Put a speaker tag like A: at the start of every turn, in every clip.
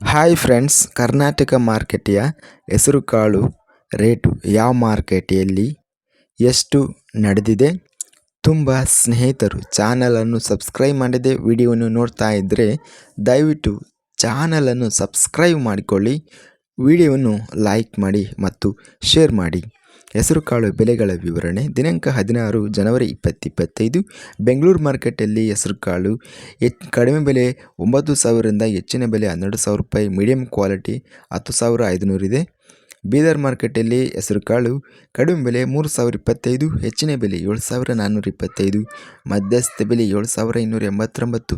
A: Hi friends Karnataka ಮಾರ್ಕೆಟಿಯ ಹೆಸರುಕಾಳು rate ಯಾವ ಮಾರ್ಕೆಟಿಯಲ್ಲಿ ಎಷ್ಟು ನಡೆದಿದೆ? ತುಂಬ ಸ್ನೇಹಿತರು ಚಾನಲನ್ನು ಸಬ್ಸ್ಕ್ರೈಬ್ ಮಾಡದೆ ವಿಡಿಯೋವನ್ನು ನೋಡ್ತಾ ಇದ್ದರೆ ದಯವಿಟ್ಟು ಚಾನಲನ್ನು ಸಬ್ಸ್ಕ್ರೈಬ್ ಮಾಡಿಕೊಳ್ಳಿ, ವಿಡಿಯೋವನ್ನು ಲೈಕ್ ಮಾಡಿ ಮತ್ತು ಶೇರ್ ಮಾಡಿ. ಹೆಸರುಕಾಳು ಬೆಲೆಗಳ ವಿವರಣೆ. ದಿನಾಂಕ ಹದಿನಾರು ಜನವರಿ ಇಪ್ಪತ್ತಿಪ್ಪತ್ತೈದು. ಬೆಂಗಳೂರು ಮಾರ್ಕೆಟಲ್ಲಿ ಹೆಸರುಕಾಳು ಹೆಚ್ ಕಡಿಮೆ ಬೆಲೆ ಒಂಬತ್ತು ಸಾವಿರದಿಂದ ಹೆಚ್ಚಿನ ಬೆಲೆ ಹನ್ನೆರಡು ಸಾವಿರ ರೂಪಾಯಿ, ಮೀಡಿಯಂ ಕ್ವಾಲಿಟಿ ಹತ್ತು ಸಾವಿರ ಐದುನೂರಿದೆ ಬೀದರ್ ಮಾರ್ಕೆಟಲ್ಲಿ ಹೆಸರುಕಾಳು ಕಡಿಮೆ ಬೆಲೆ ಮೂರು ಸಾವಿರ ಇಪ್ಪತ್ತೈದು, ಹೆಚ್ಚಿನ ಬೆಲೆ ಏಳು ಸಾವಿರ ನಾನ್ನೂರ ಇಪ್ಪತ್ತೈದು, ಮಧ್ಯಸ್ಥ ಬೆಲೆ ಏಳು ಸಾವಿರ ಇನ್ನೂರ ಎಂಬತ್ತೊಂಬತ್ತು.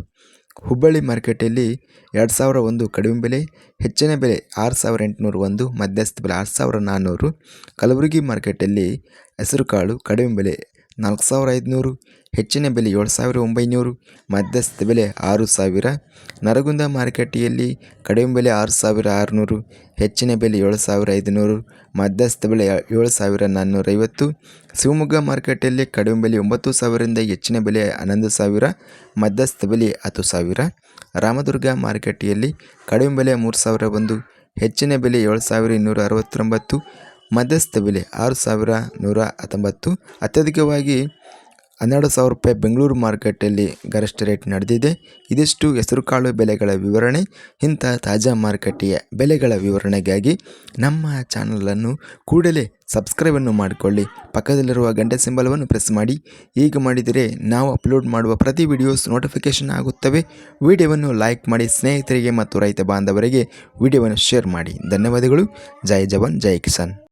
A: ಹುಬ್ಬಳ್ಳಿ ಮಾರ್ಕೆಟಲ್ಲಿ ಎರಡು ಸಾವಿರ ಒಂದು ಕಡಿಮೆ ಬೆಲೆ, ಹೆಚ್ಚಿನ ಬೆಲೆ ಆರು ಸಾವಿರ ಎಂಟುನೂರ ಒಂದು, ಮಧ್ಯಸ್ಥ ಬೆಲೆ ಆರು ಸಾವಿರ ನಾನ್ನೂರು. ಕಲಬುರಗಿ ಮಾರ್ಕೆಟಲ್ಲಿ ಹೆಸರುಕಾಳು ಕಡಿಮೆ ಬೆಲೆ ನಾಲ್ಕು ಸಾವಿರ ಐದುನೂರು, ಹೆಚ್ಚಿನ ಬೆಲೆ ಏಳು ಸಾವಿರ ಒಂಬೈನೂರು ಮಧ್ಯಸ್ಥ ಬೆಲೆ ಆರು ಸಾವಿರ, ನರಗುಂದ ಮಾರುಕಟ್ಟೆಯಲ್ಲಿ ಕಡಿಮೆ ಬೆಲೆ ಆರು ಸಾವಿರ ಆರುನೂರು, ಹೆಚ್ಚಿನ ಬೆಲೆ ಏಳು ಸಾವಿರ ಐದುನೂರು ಮಧ್ಯಸ್ಥ ಬೆಲೆ ಏಳು ಸಾವಿರ ನಾನ್ನೂರೈವತ್ತು, ಶಿವಮೊಗ್ಗ ಮಾರುಕಟ್ಟೆಯಲ್ಲಿ ಕಡಿಮೆ ಬೆಲೆ ಒಂಬತ್ತು ಸಾವಿರದಿಂದ ಹೆಚ್ಚಿನ ಬೆಲೆ ಹನ್ನೊಂದು ಸಾವಿರ ಮಧ್ಯಸ್ಥ ಬೆಲೆ ಹತ್ತು ಸಾವಿರ, ರಾಮದುರ್ಗ ಮಾರುಕಟ್ಟೆಯಲ್ಲಿ ಕಡಿಮೆ ಬೆಲೆ ಮೂರು ಸಾವಿರ ಒಂದು, ಹೆಚ್ಚಿನ ಬೆಲೆ ಏಳು ಸಾವಿರ ಇನ್ನೂರ ಅರವತ್ತೊಂಬತ್ತು ಮಧ್ಯಸ್ಥ ಬೆಲೆ ಆರು ಸಾವಿರ ನೂರ ಹತ್ತೊಂಬತ್ತು. ಅತ್ಯಧಿಕವಾಗಿ ಹನ್ನೆರಡು ಸಾವಿರ ರೂಪಾಯಿ ಬೆಂಗಳೂರು ಮಾರುಕಟ್ಟೆಯಲ್ಲಿ ಗರಿಷ್ಠ ರೇಟ್ ನಡೆದಿದೆ. ಇದಿಷ್ಟು ಹೆಸರುಕಾಳು ಬೆಲೆಗಳ ವಿವರಣೆ. ಇಂಥ ತಾಜಾ ಮಾರುಕಟ್ಟೆಯ ಬೆಲೆಗಳ ವಿವರಣೆಗಾಗಿ ನಮ್ಮ ಚಾನಲನ್ನು ಕೂಡಲೇ ಸಬ್ಸ್ಕ್ರೈಬನ್ನು ಮಾಡಿಕೊಳ್ಳಿ. ಪಕ್ಕದಲ್ಲಿರುವ ಗಂಟೆ ಸಿಂಬಲವನ್ನು ಪ್ರೆಸ್ ಮಾಡಿ. ಹೀಗೆ ಮಾಡಿದರೆ ನಾವು ಅಪ್ಲೋಡ್ ಮಾಡುವ ಪ್ರತಿ ವಿಡಿಯೋಸ್ ನೋಟಿಫಿಕೇಷನ್ ಆಗುತ್ತವೆ. ವಿಡಿಯೋವನ್ನು ಲೈಕ್ ಮಾಡಿ ಸ್ನೇಹಿತರಿಗೆ ಮತ್ತು ರೈತ ಬಾಂಧವರಿಗೆ ವಿಡಿಯೋವನ್ನು ಶೇರ್ ಮಾಡಿ. ಧನ್ಯವಾದಗಳು. ಜೈ ಜವಾನ್, ಜೈ ಕಿಸಾನ್.